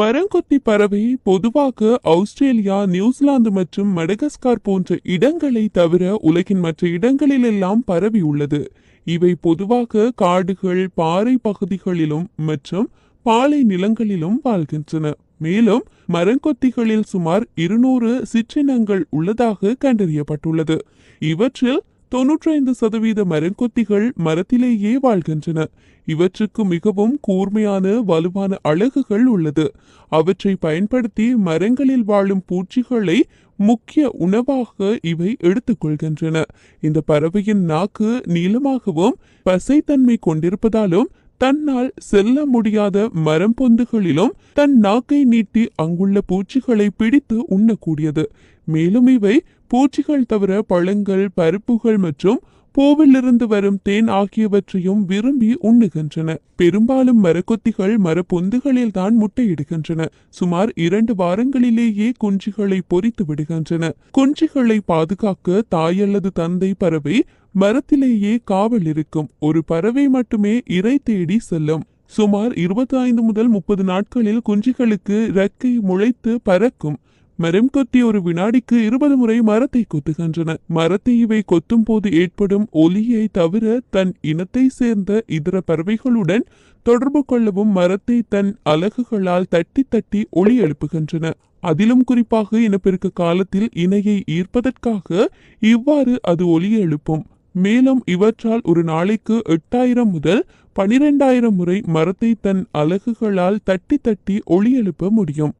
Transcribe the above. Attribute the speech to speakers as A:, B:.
A: மரங்கொத்தி பறவை பொதுவாக ஆஸ்திரேலியா நியூசிலாந்து மற்றும் மடகஸ்கார் போன்ற இடங்களை தவிர உலகின் மற்ற இடங்களிலெல்லாம் பரவி உள்ளது. இவை பொதுவாக காடுகள் பாறை பகுதிகளிலும் மற்றும் பாலை நிலங்களிலும் வாழ்கின்றன. மேலும் மரங்கொத்திகளில் சுமார் இருநூறு சிற்றினங்கள் உள்ளதாக கண்டறியப்பட்டுள்ளது. இவற்றில் தொன்னூற்றைந்து சதவீத மரங்கொத்திகள் மரத்திலேயே வாழ்கின்றன. இவற்றுக்கு மிகவும் கூர்மையான வலுவான அழகுகள் உள்ளது. அவற்றை பயன்படுத்தி மரங்களில் வாழும் பூச்சிகளை முக்கிய உணவாக இவை எடுத்துக்கொள்கின்றன இந்த பறவையின் நாக்கு நீளமாகவும் பசைத்தன்மை கொண்டிருப்பதாலும் தன்னால் செல்ல முடியாத மரம் பொந்துகளிலும் தன் நாக்கை நீட்டி அங்குள்ள பூச்சிகளை பிடித்து உண்ணக்கூடியது. மேலும் இவை பூச்சிகள் தவிர பழங்கள் பருப்புகள் மற்றும் பூவிலிருந்து வரும் தேன் ஆகியவற்றையும் விரும்பி உண்ணுகின்றன. பெரும்பாலும் மரக்கொத்திகள் மரப்பொந்துகளில் தான் முட்டையிடுகின்றன. சுமார் இரண்டு வாரங்களிலேயே குஞ்சுகளை பொரித்து விடுகின்றன. குஞ்சுகளை பாதுகாக்க தாய் அல்லது தந்தை பறவை மரத்திலேயே காவல் இருக்கும். ஒரு பறவை மட்டுமே இரை தேடி செல்லும். சுமார் இருபத்தி ஐந்து முதல் முப்பது நாட்களில் குஞ்சுகளுக்கு ரெக்கை முளைத்து பறக்கும். மரம் கொத்தி ஒரு வினாடிக்கு இருபது முறை மரத்தை கொத்துகின்றன. மரத்தை இவை கொத்தும் போது ஏற்படும் ஒலியை தவிர தன் இனத்தை சேர்ந்த இதர பறவைகளுடன் தொடர்பு கொள்ளவும் மரத்தை தன் அலகுகளால் தட்டி தட்டி ஒளி எழுப்புகின்றன. அதிலும் குறிப்பாக இனப்பெருக்க காலத்தில் இணையை ஈர்ப்பதற்காக இவ்வாறு அது ஒலி எழுப்பும். மேலும் இவற்றால் ஒரு நாளைக்கு எட்டாயிரம் முதல் பனிரெண்டாயிரம் முறை மரத்தை தன் அலகுகளால் தட்டி தட்டி ஒளி எழுப்ப முடியும்.